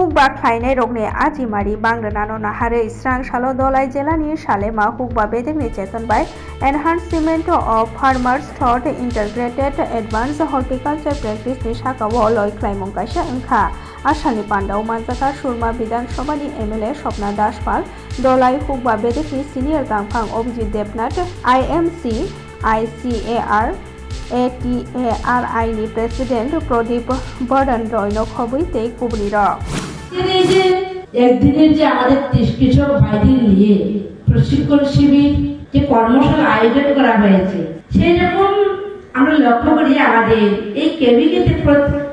হুকবা খ্লাইনাই আজি মারি বাংলা নানো নাহারে ইস্রাং সালো দলাই জেলা নিয়ে সালে মা হুকবা বেদেগনি চেতন by enhancement of farmers through integrated advance horticulture practice নিয়ে শাখা লয় খ্লাইমং কাশা ওংখা আসানি পান্ডাও মানজাকা সুরমা বিধানসভানি এমএলএ স্বপ্না দাস পাল দলাই হুকবা নিয়ে সিনিয়র গাংফাং অভিজিৎ দেবনাথ আইএমসি আইসিএআর এটিএআরআইনি প্রেসিডেন্ট প্রদীপ বরণ রয়ন খবই তে কুবলির এই যে একদিনের যে আমাদের কৃষ- কৃষক ভাইদের নিয়ে প্রশিক্ষণ শিবির, যে কর্মশালা আয়োজন করা হয়েছে, সেই রকম আমরা লক্ষ্য করি আমাদের এই কেবিকেতে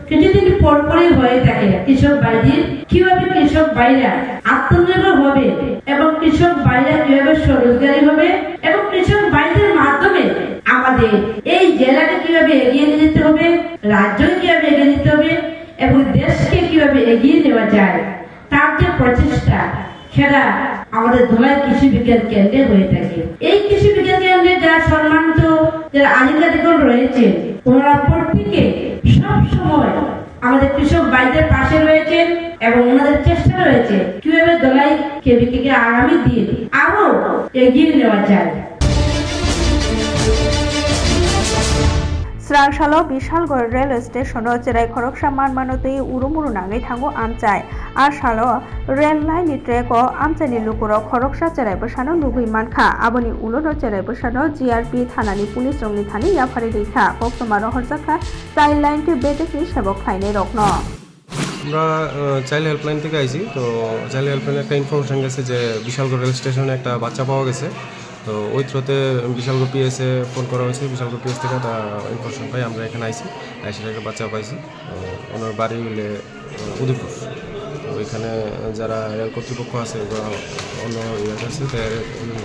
কিছুদিন পর পরই হয়ে থাকে কৃষক ভাইদের, কীভাবে কৃষক ভাইরা আত্মনির্ভর হবে এবং কৃষক ভাইরা কীভাবে স্বরোজগারী হবে এবং কৃষক ভাইদের মাধ্যমে আমাদের এই জেলাকে কীভাবে এগিয়ে নিয়ে যেতে হবে, রাজ্যকে কীভাবে এগিয়ে নিতে হবে এবং দেশকে কীভাবে এগিয়ে নেওয়া যায়, তার যে প্রচেষ্টা, সেটা আমাদের ধলাই কৃষি বিজ্ঞান কেন্দ্রে হয়ে থাকে। এই কৃষি বিজ্ঞান কেন্দ্রে যারা সম্মানিত যারা আধিকারিকগণ রয়েছে, ওনারা প্রত্যেকে সব সময় আমাদের কৃষক ভাইদের পাশে রয়েছেন এবং ওনাদের চেষ্টা রয়েছে কীভাবে দলাই কেবিকে আগামী দিন আরও এগিয়ে নেওয়া যায়। સ્રાંશાલો বিশালগড় রেল স্টেশন ચરાઈ ખોરક્ષા માન মানতে উরুমুরু ઉરુમુરુ નાંગી થાંગો আর આ রেল লাইন ট্রেক ও আমচানি লুকুর খরকসা চেরাই বসানো লুগুই মানখা। আবনি উলোর চেরাই বসানো জিআরপি থানানি পুলিশ রংনি থানি ইয়াফারি রেখা। কক্সমা রহরজাখা চাইল লাইনটি বেটেকি সেবক ফাইনে রকন আমরা চাইল্ড হেল্পলাইন থেকে আইছি। তো চাইল্ড হেল্পলাইনে একটা ইনফরমেশন গেছে যে বিশালগড় রেল স্টেশনে একটা বাচ্চা পাওয়া গেছে। তো ওই থ্রোতে বিশালগড় পিএসে ফোন করা হয়েছে বিশালগড় পিএস থেকে একটা ইনফরমেশন পাই, আমরা এখানে আইছি, আইসি একটা বাচ্চা পাইছি। ওনার বাড়ি হলে উদয়পুর। তো ওইখানে যারা রেল কর্তৃপক্ষ আছে বা অন্য ইয়ে আছে তো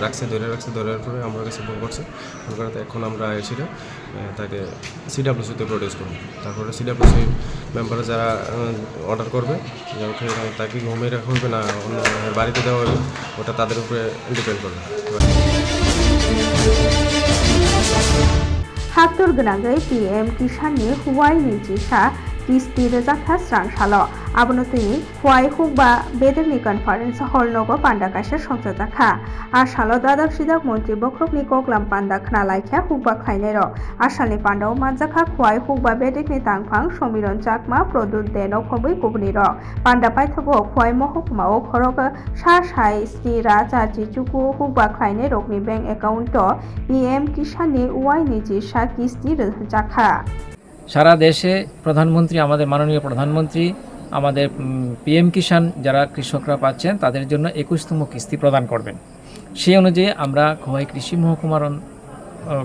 রাখছে, ধরে রাখছে ধরার পরে আমার কাছে ফোন করছে। ফোন করাতে এখন আমরা এসে তাকে সিডাব্লিউসিতে প্রডিউস করব। তারপরে সিডাব্লিউসি মেম্বারে যারা অর্ডার করবে তাকে ঘুমিয়ে রাখা হবে না, অন্য বাড়িতে দেওয়া হবে, ওটা তাদের উপরে ডিপেন্ড করবে। সাত্তর গ্রাগায় পিএম কিষাণে হুয়াই নিচে শাহ किसाननि हुवाइनि जिसा किस्ति रोजाखा स्रांसालो आबनतुनि हुवाइ हुकबा बेदेरनि कनफारेन्स हल नगो पान्डा कासे संसदाखा आसालो दादाक सिदाक मन्त्रि बख्रबनि गग्लाम पान्डा खनालाइख्या हुकबा खाइनेर आसालनि पान्डाव मानजाखा हुवाइ हुकबा बेदेरनि तांफां समिरन चाकमा प्रदुत देनो खबै कुबनिर पान्डा पाइथगो हुवाइ महकुमाओ खरग सा साइ स्नि राजा जिचुकु हुकबा खाइने रगनि बेंक एकाउन्ट পিএম কিষানে ওয়াই নিজি সা কিস্তি জাখা সারা দেশে প্রধানমন্ত্রী, আমাদের মাননীয় প্রধানমন্ত্রী, আমাদের পিএম কিষাণ যারা কৃষকরা পাচ্ছেন, তাদের জন্য একুশতম কিস্তি প্রদান করবেন। সেই অনুযায়ী আমরা খোয়াই কৃষি মহকুমার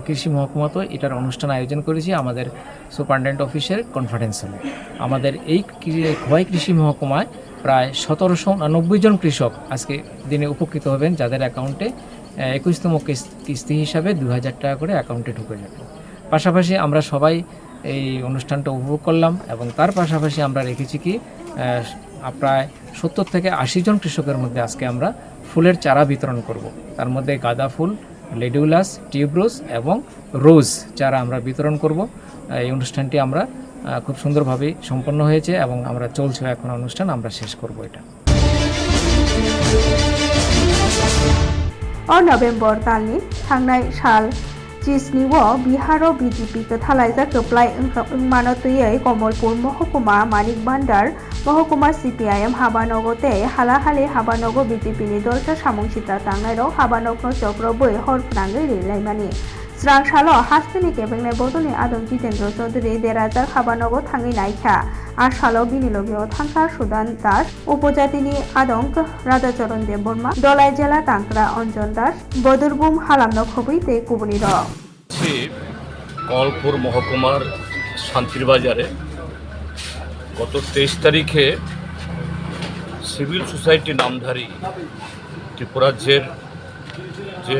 কৃষি মহকুমাতেও এটার অনুষ্ঠান আয়োজন করেছি আমাদের সুপারিনটেন্ডেন্ট অফিসের কনফারেন্স হলে। আমাদের এই খোয়াই কৃষি মহকুমায় প্রায় সতেরোশো উনানব্বই জন কৃষক আজকে দিনে উপকৃত হবেন, যাদের অ্যাকাউন্টে একুশতম কিস্তি হিসাবে দু হাজার টাকা করে অ্যাকাউন্টে ঢুকে যাবে। পাশাপাশি আমরা সবাই এই অনুষ্ঠানটা উপভোগ করলাম এবং তার পাশাপাশি আমরা রেখেছি কি প্রায় সত্তর থেকে আশি জন কৃষকের মধ্যে আজকে আমরা ফুলের চারা বিতরণ করব। তার মধ্যে গাঁদা ফুল লেডিউলাস টিউবরোজ এবং রোজ চারা আমরা বিতরণ করব এই অনুষ্ঠানটি আমরা খুব সুন্দরভাবে সম্পন্ন হয়েছে এবং আমরা চলছে এখন অনুষ্ঠান, আমরা শেষ করব এটা অ নভেম্বর তালিম থাংনায় সাল ত্রিসনিও বিহারও বিজেপিকে থালাইজা কোপ্লাই মানতইয়ে কমলপুর মহকুমা মানিক ভান্ডার মহকুমা সিপিআইএম হাবানগতে হালাহালি হাবানগ বিজেপিনি দলটা সামংসিতা তাঙ্গাইরও হাবানগ চক্র বই হরফ্রাঙ্গে রেলাইমানি স্রাং সালো হাস্তিনি কেবেংনাই বদলি আদম জিতেন্দ্র চৌধুরী দেরাজার হাবানগ থাঙ্গি নাইখা আর সালো বিনিলগীয় থাঙ্কা সুদান দাস উপজাতিনি আদঙ্ক রাধাচরণ দেববর্মা দলাই জেলা তাংকরা অঞ্জন দাস বদরবুম হালামনক হবইতে কুবনির হচ্ছে কমলপুর মহকুমার শান্তির বাজারে গত তেইশ তারিখে সিভিল সোসাইটি নামধারী ত্রিপুরাজ্যের যে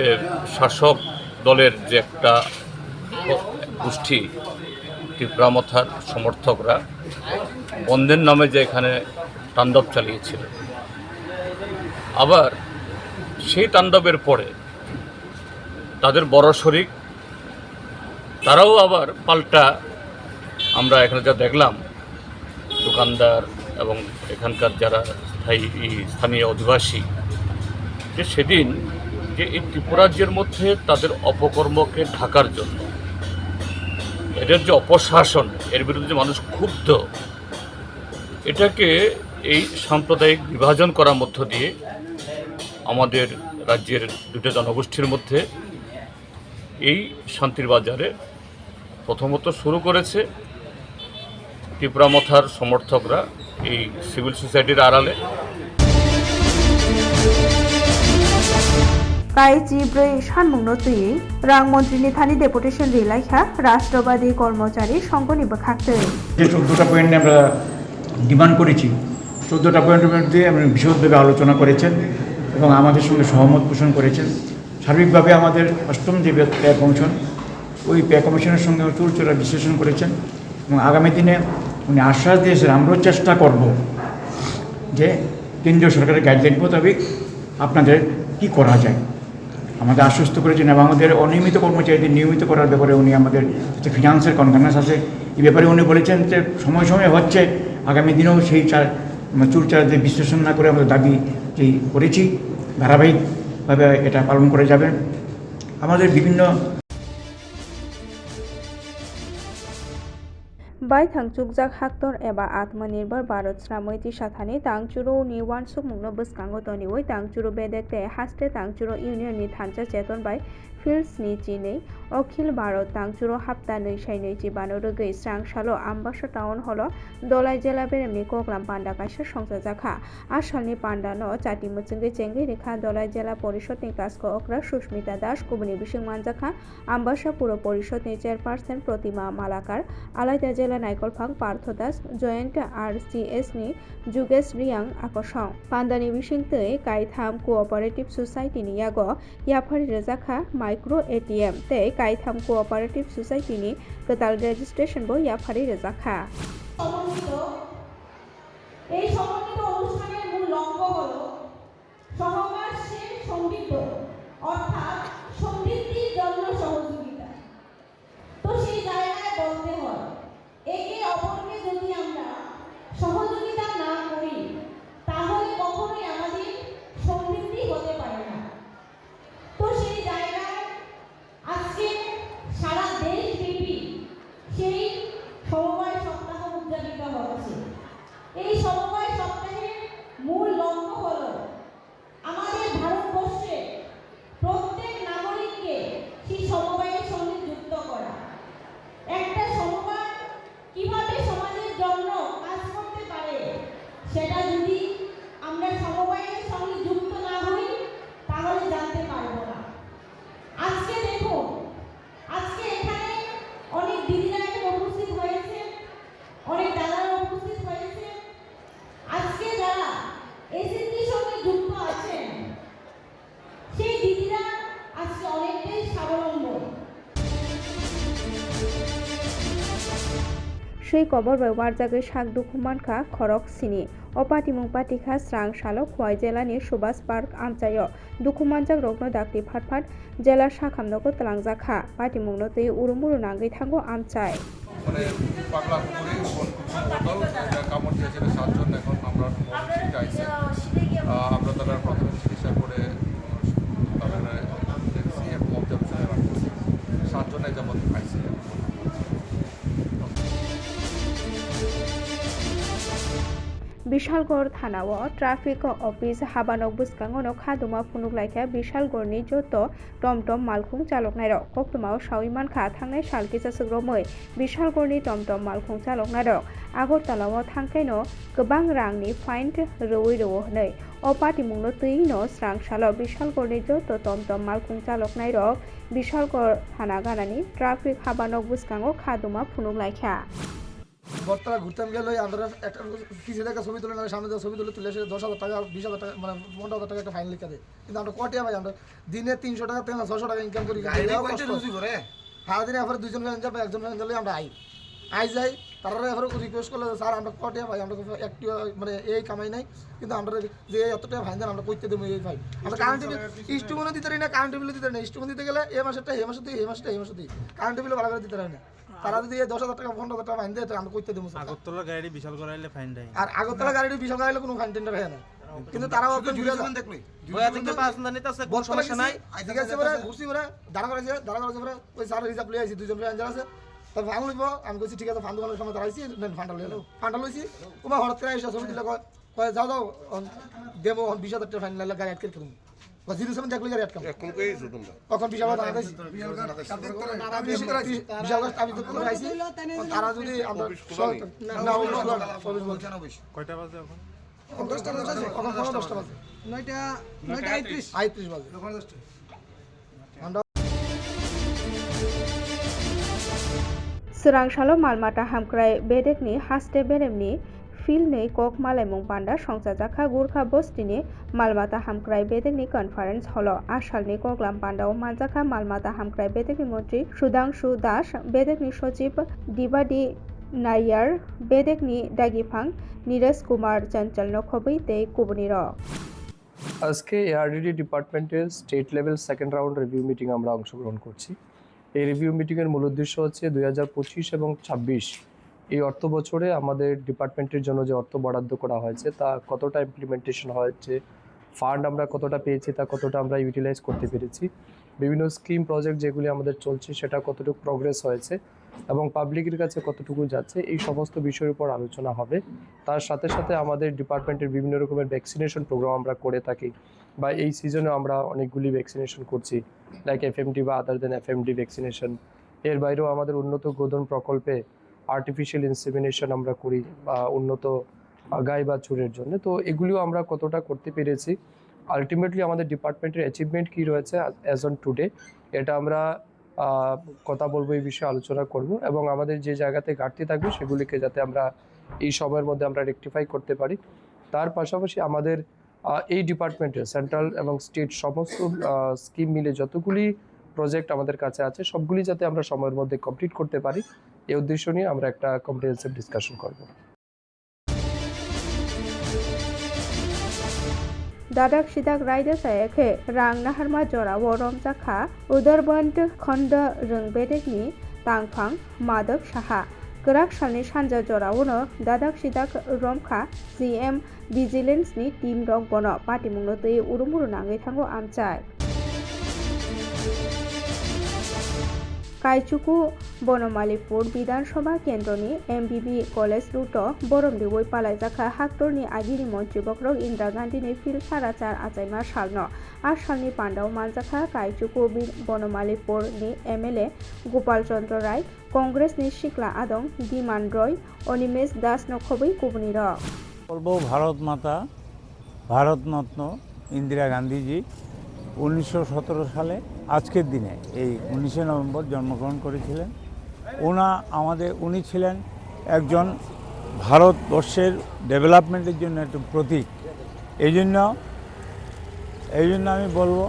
শাসক দলের যে একটা গোষ্ঠী ত্রিপুরামথার সমর্থকরা, বন্ধের নামে যে এখানে তাণ্ডব চালিয়েছিল। আবার সেই তাণ্ডবের পরে তাদের বড় শরিক তারাও আবার পাল্টা আমরা এখানে যা দেখলাম, দোকানদার এবং এখানকার যারা স্থায়ী স্থানীয় অধিবাসী, যে সেদিন যে এই ত্রিপুরাজ্যের মধ্যে তাদের অপকর্মকে ঢাকার জন্য, এদের যে অপশাসন, এর বিরুদ্ধে যে মানুষ ক্ষুব্ধ, এটাকে এই সাম্প্রদায়িক বিভাজন করার মধ্য দিয়ে আমাদের রাজ্যের দুটো জনগোষ্ঠীর মধ্যে এই শান্তির বাজারে প্রথমত শুরু করেছে টিপরামথার সমর্থকরা এই সিভিল সোসাইটির আড়ালে। কায়ে জিব্রে সানমুগ্ন চুয়ে রাংমন্ত্রী নিথানি ডেপুটেশন রিলাইখা রাষ্ট্রবাদী কর্মচারী সঙ্গ নিবা খাকতে যে চোদ্দোটা পয়েন্ট আমরা ডিমান্ড করেছি চোদ্দোটা পয়েন্টের মধ্যে আমি বিশদভাবে আলোচনা করেছেন এবং আমাদের সঙ্গে সহমত পোষণ করেছেন। সার্বিকভাবে আমাদের অষ্টম যে ব্যয় কমিশন ওই ব্যয় কমিশনের সঙ্গে চুলচোরা বিশ্লেষণ করেছেন এবং আগামী দিনে উনি আশ্বাস দিয়েছেন, আমরাও চেষ্টা করব যে কেন্দ্রীয় সরকারের গাইডলাইন মোতাবেক আপনাদের কি করা যায়। আমাদের আশ্বস্ত করেছেন এবং আমাদের অনিয়মিত কর্মচারীদের নিয়মিত করার ব্যাপারে উনি আমাদের যে ফিনান্সের কনফারেন্স আছে এই ব্যাপারে উনি বলেছেন যে সময় সময় হচ্ছে, আগামী দিনেও সেই চার চুলচারদের বিশ্লেষণ না করে আমাদের দাবি যেই করেছি, ধারাবাহিকভাবে এটা পালন করে যাবেন। আমাদের বিভিন্ন bai thangchukjak haktor eba atmanirbhar bharat sramoi sathani tangchuro ni wansuk mungno bwskango toniwui tangchuro bedekte haste tangchuro union ni thansa cheton ෆිල්ස්නී චීලේ অখিল ভারত তাং চুরো হাপ্তা নৈশাই নৈচি বানরগৈ স্রাং সালো আম্বাস টাউন হল দলাই জেলা বেরেমনি কোকলাম পান্ডা কাশে সংসার জাখা আসালনি পান্ডানো চাটি মুচুঙ্গি চেঙ্গি রেখা দলাই জেলা পরিষদনি কাজক অক্রা সুস্মিতা দাস কুবনি বিশিং মানজাখা। আম্বাসা পুর পরিষদনি চেয়ারপারসন প্রতিমা মালাকার। আলাইদা জেলা নাইকল ফাং Partha Das, joint R C S নি যুগেশ রিয়াং আকর্ষণ। পান্দানি বিশিং তৈ কাইথাম কোঅপারেটিভ সোসাইটি নিয়াগ, ইয়াফারি রেজাখা માઇક્રો એટીએમ તે કાયથામ કોઓપરેટિવ સોસાયટીની গোতাল রেজিস্ট্রেশন বইয়া ফারি রেজা খা এই সমন্বিত অনুষ্ঠানের মূল লক্ষ্য হল সহবাস সে সমৃদ্ধ অর্থাৎ সেই কবর ব্যবহার জাগে শাক দুখুমানখা খরক সিনি। অপাটিমুং পাটিখা স্রাং সালক খোয়াই জেলানি সুভাষ পার্ক আমচায় দুখুমানজাক রগ্ন দাক্তি ফাটফাট জেলা শাখামনগো তলাংজাখা পাটিমুংনো তৈ উরুমুরু নাঙ্গৈ থাঙ্গো আমচায় মানে সাতজন যেমন আইছে ꯕꯤꯁꯥꯜꯒꯔ ꯊꯥꯅꯥꯋ ꯇ꯭ꯔꯥꯐꯤꯛ ꯑꯣꯐꯤस हाबानक बुस्कांगनो खादुमा फुनुगलाइखा बिशालगरनि जत टमटम मालखुं चालकनायरक कक्तमाव साविमानखा थांनाय सालखिसा सोग्रोमै बिशालगरनि टमटम मालखुं चालकनायरक আগরতলাও থাকাইনো गोबां रांनि फाइन रौयै रौ हनै অপাতিমুংনো তৈনো স্রাং সাল বিশালগড়নি যত টমটম মালখুং চালক নাইরক বিশালগড় থানা गानानि ट्राफिक हाबानक बुस्कांगो खादुमा फुनुगलाइखा বর্তলা ঘুরতাম গেলে আমরা একটা পিছিয়ে দেখা ছবি তুলে না সামনে ছবি তুলে তুলে এসে দশ হাজার টাকা বিশ হাজার টাকা মানে পনেরো হাজার টাকা একটা ফাইন লিখে দেয়। কিন্তু আমরা কটিয়া ভাই? আমরা দিনে তিনশো টাকা থেকে ছশো টাকা ইনকাম করি সারাদিনে এবার দুজন ম্যানেজার বা একজন ম্যানেজার আমরা আই। আই যাই তারা এবার রিকোয়েস্ট করলে স্যার আমরা কটিয়া ভাই? আমরা একটু মানে এই কামাই নাই কিন্তু আমরা যে এত টাকা ফাইন দেন আমরা করতে দেবো এই ভাই আমরা কারেন্ট বিল ইস্টুমনে দিতে পারি না কারেন্ট বিল দিতে পারি না। ইস্টুমন দিতে গেলে এ মাসেরটা এ মাসে দিই এ মাসটা এই মাসে দিই। কারেন্ট বিল ভালো করে দিতে পারি না। তারা যদি দশ হাজার টাকা পনেরো হাজার টাকা ফাইন দেয় তো করতে দেবো আগরতলা গাড়ি বিশাল করাইলে ফাইন দেয়। আর আগরতলা গাড়ির বিশাল গাড়ি কোনো ফাইন টেন্ডার হয় না। কিন্তু তারাও আপনার ঘুরে যায় বয়া থেকে পাঁচ না নিতে আছে কোনো সমস্যা নাই। ঠিক আছে পরে ঘুরছি পরে দাঁড়া করেছে দাঁড়া করেছে পরে ওই স্যার রিজার্ভ লিয়ে আইছি দুজন রেঞ্জার আছে। তার ফান্ড লইব আমি কইছি ঠিক আছে ফান্ড দোকানের সময় দাঁড়াইছি নেন ফান্ডটা লইল ফান্ডটা লইছি তোমার হঠাৎ করে এসে ছবি দিলে কয় কয় যাও যাও দেবো বিশ হাজার টাকা ফাইন লাগলে গাড়ি আটকে তুমি সুরাংশালো মালমাটা হামক্রায় বেদেকনি হাস্টে বেরেমনি ফিল নেই ককমাল এবং পান্ডার সংসার চাখা, গুর্খা বস্তি নিয়ে মালমাতা হামক্রাই বেদেকনি কনফারেন্স হল। আশাল নিয়ে ককলাম পান্ডা ও মানজাখা মালমাতা হামক্রাই বেদেকনি মন্ত্রী সুধাংশু দাস বেদেকনি সচিব ডিবাডি নাইয়ার বেদেকনি ডাগিফাং নীরজ কুমার চঞ্চল নখবই তে কুবনির আজকে এআরডিডি ডিপার্টমেন্টের state level second round review meeting আমরা অংশগ্রহণ করছি। এই রিভিউ মিটিংয়ের মূল উদ্দেশ্য হচ্ছে দু হাজার পঁচিশ এবং ২৬ এই অর্থ বছরে আমাদের ডিপার্টমেন্টের জন্য যে অর্থ বরাদ্দ করা হয়েছে, তা কতটা ইমপ্লিমেন্টেশন হয়েছে ফান্ড আমরা কতটা পেয়েছি, তা কতটা আমরা ইউটিলাইজ করতে পেরেছি, বিভিন্ন স্কিম প্রজেক্ট যেগুলি আমাদের চলছে সেটা কতটুকু প্রগ্রেস হয়েছে এবং পাবলিকের কাছে কতটুকু যাচ্ছে, এই সমস্ত বিষয়ের উপর আলোচনা হবে। তার সাথে সাথে আমাদের ডিপার্টমেন্টের বিভিন্ন রকমের ভ্যাকসিনেশন প্রোগ্রাম আমরা করে থাকি বা এই সিজনে আমরা অনেকগুলি ভ্যাকসিনেশন করছি লাইক এফএমডি বা আদার দেন এফএমডি ভ্যাকসিনেশন এর বাইরেও আমাদের উন্নত গোধন প্রকল্পে আর্টিফিশিয়াল ইনসেমিনেশন আমরা করি বা উন্নত আহ, বা চুরের জন্য। তো এগুলিও আমরা কতটা করতে পেরেছি আলটিমেটলি আমাদের ডিপার্টমেন্টের অ্যাচিভমেন্ট কী রয়েছে অ্যাজ অন টুডে এটা আমরা কথা বলব এই বিষয়ে আলোচনা করব এবং আমাদের যে জায়গাতে ঘাটতি থাকবে সেগুলিকে যাতে আমরা এই সময়ের মধ্যে আমরা রেকটিফাই করতে পারি। তার পাশাপাশি আমাদের এই ডিপার্টমেন্টের সেন্ট্রাল এবং স্টেট সমস্ত স্কিম মিলে যতগুলি প্রজেক্ট আমাদের কাছে আছে সবগুলি যাতে আমরা সময়ের মধ্যে কমপ্লিট করতে পারি। এই উদ্দেশ্য নিয়ে আমরা একটা কম্প্রিহেন্সিভ ডিসকাশন করব दादाक सिदाक रायदो सायाखे रां नाहारमा जरा वरम जाखा उदरबन्द खन्द रों बेदेकनि तांफां मादक साहा गोराक सालनि सानजा जरावनो दादाक सिदाक रमखा सिएम भिजिलेन्सनि टीम रक बन पाटिमुंनो तै उरुमुरु नाङै थांगो आमचाय কাইচুকু বনমালীপুর বিধানসভা কেন্দ্রনি এমবিবি কলেজ রুট বরমদি ওই পালাইজাখা হাক্তরনি আগিরি মন্ত্রী বক্রক ইন্দিরা গান্ধীনি ফিল সারাচার আচাইমা সালন। আসালনি পান্ডাও মানজাখা কাইচুকু বি- বনমালীপুরনি এমএলএ গোপাল চন্দ্র রায় কংগ্রেসনি শিকলা আদং দিমান রয়, অনিমেষ দাস নখবই কুবনির ভারত মাতা ভারতরত্ন ইন্দিরা গান্ধীজি উনিশশো সতেরো সালে, আজকের দিনে, এই উনিশে নভেম্বর জন্মগ্রহণ করেছিলেন। ওনা আমাদের, উনি ছিলেন একজন ভারতবর্ষের ডেভেলপমেন্টের জন্য একটু প্রতীক। এই জন্য এই জন্য আমি বলব,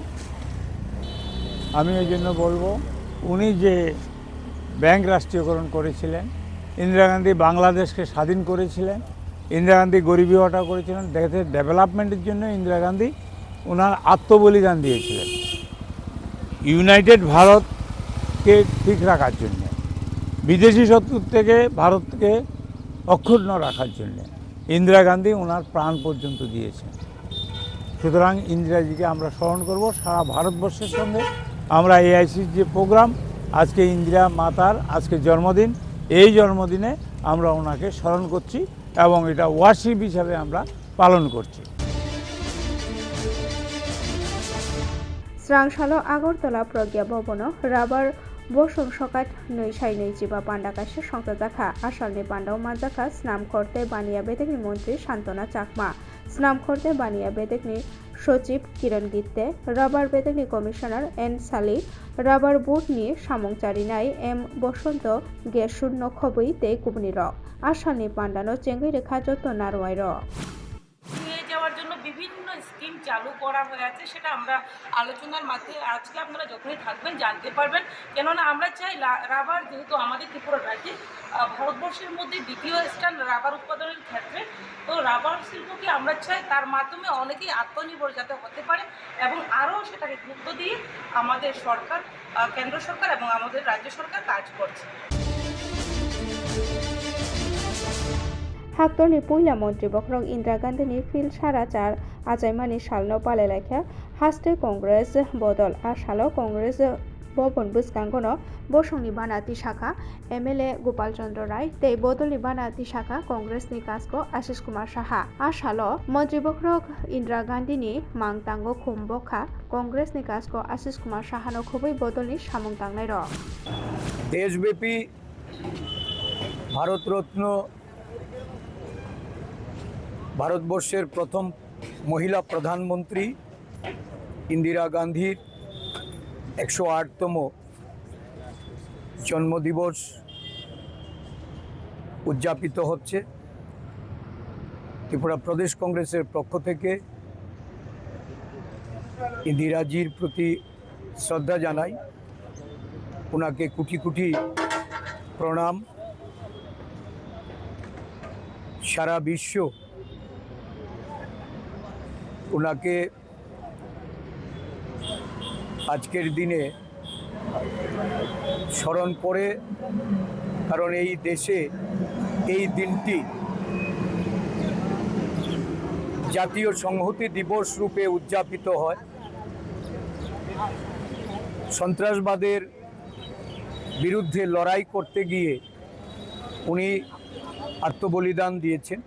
আমি এই জন্য বলব, উনি যে ব্যাংক রাষ্ট্রীয়করণ করেছিলেন, ইন্দিরা গান্ধী বাংলাদেশকে স্বাধীন করেছিলেন, ইন্দিরা গান্ধী গরিবী হটা করেছিলেন, দেশের ডেভেলপমেন্টের জন্য ইন্দিরা গান্ধী ওনার আত্মবলিদান দিয়েছিলেন। ইউনাইটেড ভারতকে ঠিক রাখার জন্য। বিদেশি শত্রুর থেকে ভারতকে অক্ষুণ্ণ রাখার জন্য ইন্দিরা গান্ধী ওনার প্রাণ পর্যন্ত দিয়েছেন। সুতরাং ইন্দিরাজিকে আমরা স্মরণ করব, সারা ভারতবর্ষের সঙ্গে আমরা এআইসির যে প্রোগ্রাম, আজকে ইন্দিরা মাতার আজকে জন্মদিন, এই জন্মদিনে আমরা ওনাকে স্মরণ করছি এবং এটা ওয়ার্শিপ হিসাবে আমরা পালন করছি। স্রাংশাল আগরতলা প্রজ্ঞা ভবন রাবার 보성서갓 নৈশাইনে জিবা পাণ্ডাকাশে সংতা দেখা। পান্ডাও পাণ্ডাও মাজাকা স্নাম করতে বানিয়া বেদেকনি মন্ত্রী সান্তনা চাকমা। স্নাম করতে বানিয়া বেদেকনি সচিব কিরণ গিত্তে, রাবার বেদেকনি কমিশনার এন সালি, রাবার বুট নিয়ে সামংচারি নাই, এম বসন্ত গে শূন্য তে কুবনি র। আসালনি পাণ্ডানো চেঙ্গি রেখা যত নারওয়াই র। চালু করা হয়েছে সেটা আমরা আলোচনার মাধ্যমে আজকে আপনারা যখনই থাকবেন জানতে পারবেন। কেননা আমরা চাই রাবার যেহেতু আমাদের ত্রিপুরা রাজ্যে ভারতবর্ষের মধ্যে দ্বিতীয় স্থান রাবার উৎপাদনের ক্ষেত্রে, তো রাবার শিল্পকে আমরা চাই তার মাধ্যমে অনেকেই আত্মনির্ভর যাতে হতে পারে এবং আরও সেটাকে গুরুত্ব দিয়ে আমাদের সরকার কেন্দ্র সরকার এবং আমাদের রাজ্য সরকার কাজ করছে। ಹಾಕ್ತೊಂಡು পইলা মন্ত্রী বকরং ইন্দিরা গান্ধী ಫಿಲ್ সারা চার আজাইমানি সালন পালে লেখা, হাস্তে কংগ্রেস বদল আর সালো কংগ্রেস ভবন বুসকাঙ্গন বসংনি বানাতি শাখা। এমএলএ গোপাল চন্দ্র রায় তে বদলি বানাতি শাখা কংগ্রেস নি কাজক আশিস কুমার সাহা। আর সালো মন্ত্রী বক্রক ইন্দিরা গান্ধী নি মাংতাঙ্গ খুমবখা কংগ্রেস নি কাজক আশিস কুমার সাহানো খুবই বদলনি সামংতাংনাই র। ভারত রত্ন ভারতবর্ষের প্রথম মহিলা প্রধানমন্ত্রী ইন্দিরা গান্ধীর একশো আটতম জন্মদিবস উদযাপিত হচ্ছে। ত্রিপুরা প্রদেশ কংগ্রেসের পক্ষ থেকে ইন্দিরাজির প্রতি শ্রদ্ধা জানাই। ওনাকে কুটি কুটি প্রণাম। সারা বিশ্ব ওনাকে আজকের দিনে স্মরণ করে, কারণ এই দেশে এই দিনটি জাতীয় সংহতি দিবস রূপে উদযাপিত হয়। সন্ত্রাসবাদের বিরুদ্ধে লড়াই করতে গিয়ে উনি আত্মবলিদান দিয়েছেন।